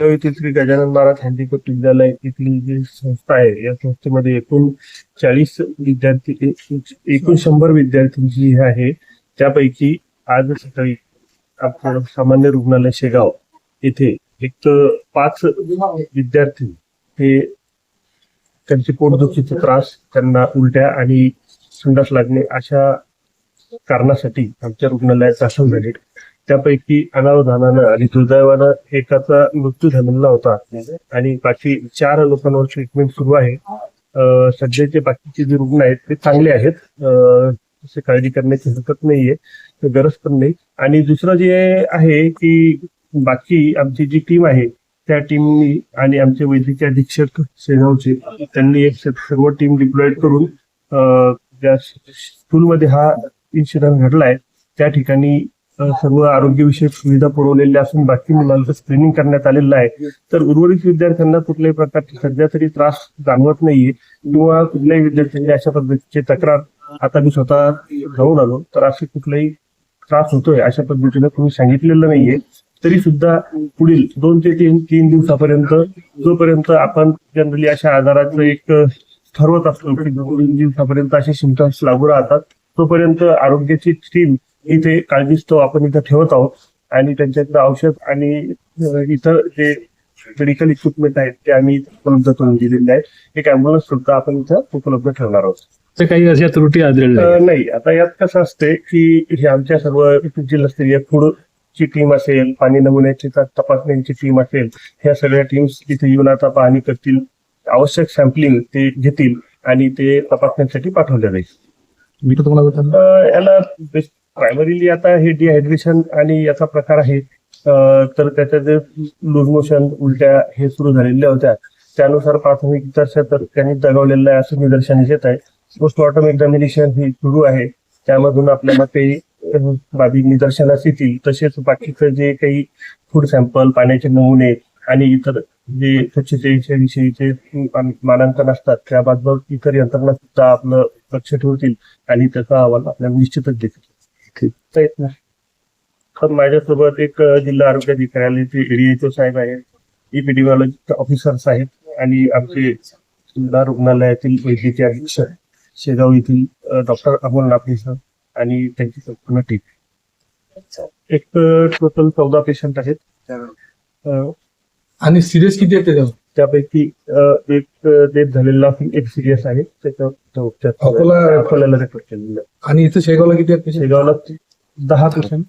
येथील श्री गजानन महाराज हँडिकॅप विद्यालय येथील जी संस्था आहे या संस्थेमध्ये एकूण चाळीस विद्यार्थी एकूण शंभर विद्यार्थी जी आहे त्यापैकी आज सकाळी आपलं सामान्य रुग्णालय शेगाव येथे एक पाच विद्यार्थी हे त्यांचे पोटदुखीचे त्रास त्यांना उलट्या आणि संडास लागणे अशा कारणासाठी आमच्या रुग्णालयात दाखल झाले त्यापैकी अनावधानानं आणि दुर्दैवानं एकाचा मृत्यू झालेला होता. आणि बाकी चार लोकांवर ट्रीटमेंट सुरू आहे. सध्याचे बाकीचे जे रुग्ण आहेत ते चांगले आहेत. तसे काळजी करण्याची हरकत नाहीये. गरज पण नाही. आणि दुसरं जे आहे की बाकी आमची जी टीम आहे त्या टीमनी आणि आमचे वैद्यकीय अधीक्षक शेगावचे त्यांनी एक सर्व टीम डिप्लॉइड करून ज्या स्कूलमध्ये हा इन्सिडंट घडलाय त्या ठिकाणी सर्व आरोग्यविषयक सुविधा पुरवलेल्या असून बाकी मुलांचं स्क्रीनिंग करण्यात आलेलं आहे. तर उर्वरित विद्यार्थ्यांना कुठल्याही प्रकारची सध्या तरी त्रास जाणवत नाहीये किंवा कुठल्याही विद्यार्थ्यांनी अशा पद्धतीची तक्रार आता मी स्वतः जाऊन आलो तर असे कुठलाही त्रास होतोय अशा पद्धतीने कोणी सांगितलेलं नाहीये. तरी सुद्धा पुढील दोन ते तीन तीन दिवसापर्यंत जोपर्यंत आपण जनरली अशा आजाराचं एक ठरवत असतो की दोन तीन दिवसापर्यंत असे सिमटम्स लागू राहतात तोपर्यंत आरोग्याची टीम इथे काळजीस्तव आपण इथं ठेवत आहोत आणि त्यांच्याकडे औषध आणि इतर जे मेडिकल इक्विपमेंट आहेत ते आम्ही उपलब्ध करून दिलेले आहेत. एक अँब्युलन्स सुद्धा आपण इथं उपलब्ध ठेवणार आहोत. काही अशा त्रुटी आढळल्या नाही. आता यात कसं असते की हे आमच्या सर्व जिल्हास्तरीय फूड ची टीम असेल पाणी नमुन्याची तपासण्यांची टीम असेल ह्या सगळ्या टीम्स इथे येऊन आता पाहणी करतील आवश्यक सॅम्पलिंग ते घेतील आणि ते तपासण्यासाठी पाठवले जाईल. मी तुम्हाला याला प्रायमरीली आता हे डिहायड्रेशन आणि याचा प्रकार आहे तर त्याच्या जे लूज मोशन उलट्या हे सुरू झालेल्या होत्या. त्यानुसार प्राथमिक उपचार तर त्यांनी दगावलेलं आहे असं निदर्शनास येत आहे. पोस्टमॉर्टम एक्झामिनेशन ही सुरू आहे. त्यामधून आपल्याला ते बाबी निदर्शनास येतील. तसेच बाकीचं जे काही फूड सॅम्पल पाण्याचे नमुने आणि इतर जे स्वच्छतेच्या विषयीचे मानांकन असतात त्याबाबत इतर यंत्रणा सुद्धा आपलं लक्ष ठेवतील आणि त्याचा अहवाल आपल्याला निश्चितच देतील. तर तर माझ्यासोबत एक जिल्हा आरोग्य अधिकाऱ्यालयाचे एडीएचओ साहेब आहेत. इपिडिओलॉजी ऑफिसर्स आहेत आणि आमचे जिल्हा रुग्णालयातील वैद्यकीय अधीक्षक शेगाव येथील डॉक्टर अमोल नापे सर आणि त्यांची संपूर्ण टीम एक टोटल चौदा पेशंट आहेत. आणि सिरियस किती आहेत त्याच्यावर? त्यापैकी एक डेथ झालेला एक सिरियस आहे त्याच्यावर उपचार. अकोला- अकोल्याला रेफर केलेलं आहे. आणि इथं शेगावला किती आहेत patient? शेगावला दहा पेशंट